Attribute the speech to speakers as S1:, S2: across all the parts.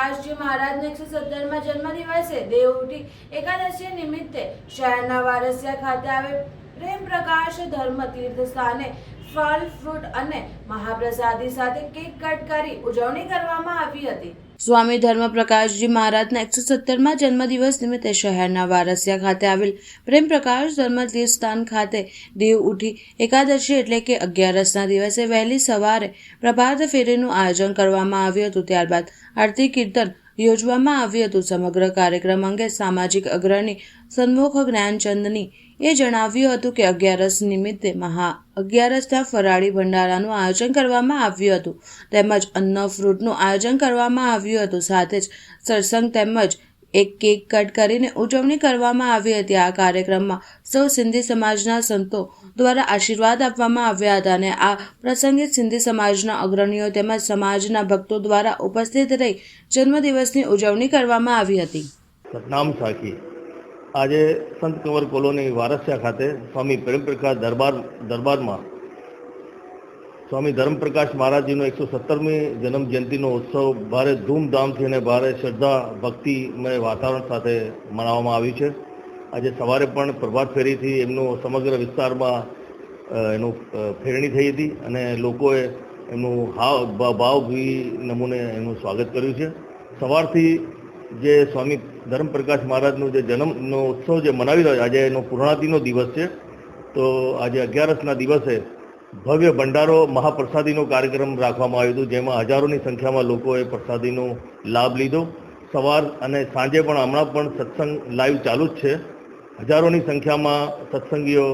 S1: પ્રકાશજી મહારાજને એકસો સત્તરમાં જન્મદિવસે દેવઉઠી એકાદશી નિમિત્તે શહેરના વારસિયા ખાતે આવે પ્રેમ પ્રકાશ ધર્મ તીર્થ સ્થાને ફળ, ફ્રૂટ અને મહાપ્રસાદી સાથે કેક કટ કરી ઉજવણી કરવામાં આવી હતી. સ્વામી ધર્મપ્રકાશજી મહારાજના એકસો સત્તરમાં જન્મદિવસ નિમિત્તે શહેરના વારસિયા ખાતે આવેલ પ્રેમ પ્રકાશ ધર્મ તીર્થ સ્થાન ખાતે દેવ ઉઠી એકાદશી એટલે કે અગિયારસના દિવસે વહેલી સવારે પ્રભાત ફેરીનું આયોજન કરવામાં આવ્યું હતું. ત્યારબાદ આરતી, કીર્તન યોજવામાં આવ્યું હતું. સમગ્ર કાર્યક્રમ અંગે સામાજિક અગ્રણી સન્મુખ જ્ઞાનચંદની એ જણાવ્યું હતું કે અગિયારસ નિમિત્તે મહા અગિયારસના ફરાળી ભંડારાનું આયોજન કરવામાં આવ્યું હતું. તેમજ અન્ન ફ્રૂટનું આયોજન કરવામાં આવ્યું હતું. સાથે જ સત્સંગ તેમજ એક કેક કટ કરીને ઉજવણી કરવામાં આવી હતી. આ કાર્યક્રમમાં સૌ સિંધી સમાજના સંતો દ્વારા આશીર્વાદ આપવામાં આવ્યા હતા અને આ પ્રસંગે સિંધી સમાજના અગ્રણીઓ તેમજ સમાજના ભક્તો દ્વારા ઉપસ્થિત રહી જન્મદિવસની ઉજવણી કરવામાં આવી હતી.
S2: સતનામ સાખી. આજે સંત કંવર કોલોની વારસિયા ખાતે સ્વામી પ્રેમપ્રકાશ દરબાર દરબારમાં સ્વામી ધર્મપ્રકાશ મહારાજજીનો એકસો સત્તરમી જન્મ જયંતિનો ઉત્સવ ભારે ધૂમધામથી અને ભારે શ્રદ્ધા ભક્તિમય વાતાવરણ સાથે મનાવવામાં આવ્યું છે. આજે સવારે પણ પ્રભાત ફેરીથી એમનો સમગ્ર વિસ્તારમાં એનું ફેરણી થઈ હતી અને લોકોએ એમનું હાવ ભાવભી નમૂને એનું સ્વાગત કર્યું છે. સવારથી જે સ્વામી ધર્મપ્રકાશ મહારાજનું જે જન્મનો ઉત્સવ જે મનાવી રહ્યો, આજે એનો પૂર્ણાતિનો દિવસ છે. તો આજે અગિયારસના દિવસે ભવ્ય ભંડારો મહાપ્રસાદીનો કાર્યક્રમ રાખવામાં આવ્યો હતો, જેમાં હજારોની સંખ્યામાં લોકોએ પ્રસાદીનો લાભ લીધો. સવાર અને સાંજે પણ હમણાં પણ સત્સંગ લાઈવ ચાલુ જ છે. હજારોની સંખ્યામાં સત્સંગીઓ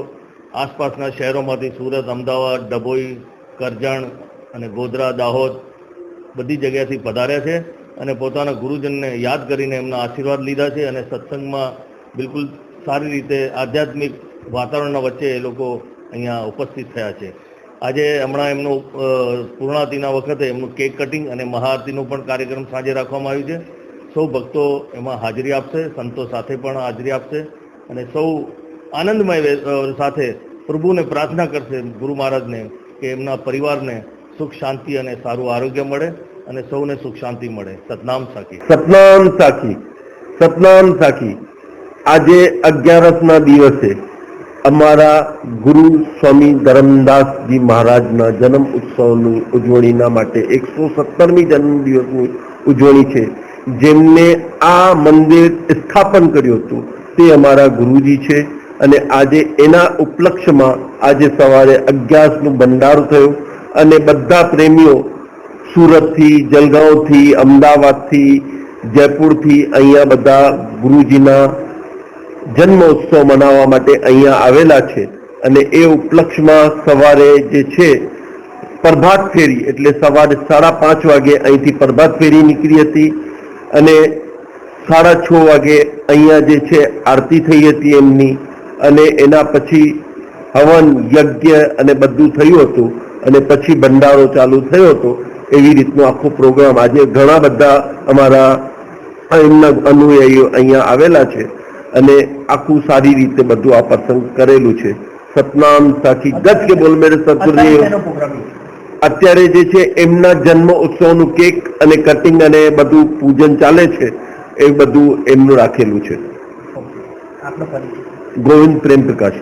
S2: આસપાસના શહેરોમાંથી સુરત, અમદાવાદ, ડભોઈ, કરજણ અને ગોધરા, દાહોદ બધી જગ્યાથી પધાર્યા છે અને પોતાના ગુરુજનને યાદ કરીને એમના આશીર્વાદ લીધા છે અને સત્સંગમાં બિલકુલ સારી રીતે આધ્યાત્મિક વાતાવરણના વચ્ચે એ લોકો અહીંયા ઉપસ્થિત થયા છે. આજે હમણાં એમનું પૂર્ણાતિના વખતે એમનું કેક કટિંગ અને મહાઆરતીનો પણ કાર્યક્રમ સાંજે રાખવામાં આવ્યું છે. સૌ ભક્તો એમાં હાજરી આપશે, સંતો સાથે પણ હાજરી આપશે અને સૌ આનંદમય સાથે પ્રભુને પ્રાર્થના કરશે ગુરુ મહારાજને કે એમના પરિવારને સુખ, શાંતિ અને સારું આરોગ્ય મળે અને સૌને સુખ, શાંતિ મળે. સતનામ સાખી.
S3: સતનામ સાખી. સતનામ સાખી. આજે અગિયારસના દિવસે અમારા ગુરુ સ્વામી ધરમદાસજી મહારાજના જન્મ ઉત્સવની ઉજવણીના માટે એકસો સત્તરમી જન્મ દિવસની ઉજવણી છે. જેમને આ મંદિર સ્થાપન કર્યું હતું તે અમારા ગુરુજી છે અને આજે એના ઉપલક્ષમાં આજે સવારે અગિયારસનું ભંડારો થયો અને બધા પ્રેમીઓ સુરતથી, જલગાંવથી, અમદાવાદથી, જયપુરથી અહીંયા બધા ગુરુજીના જન્મોત્સવ મનાવવા માટે અહીંયા આવેલા છે. અને એ ઉપલક્ષમાં સવારે જે છે, પ્રભાત ફેરી, એટલે સવારે સાડા પાંચ વાગે અહીંથી પ્રભાત ફેરી નીકળી હતી અને સાડા છ વાગે અહીંયા જે છે, આરતી થઈ હતી એમની. અને એના પછી હવન, યજ્ઞ અને બધું થયું હતું. અને પછી ભંડારો ચાલુ થયો હતો. એવી રીતનો આખો પ્રોગ્રામ આજે ઘણા બધા અમારા એમના અનુયાયીઓ અહીંયા આવેલા છે. અને આખું સારી રીતે બધું આ પ્રસંગ કરેલું છે. સતનામ સાખી ગત કે બોલ મેરે સતગુરુદેવ અત્યારે જે છે એમના જન્મ ઉત્સવનું કેક અને કટિંગ અને બધું પૂજન ચાલે છે એ બધું એમનું રાખેલું છે. ગોવિંદ પ્રેમ પ્રકાશ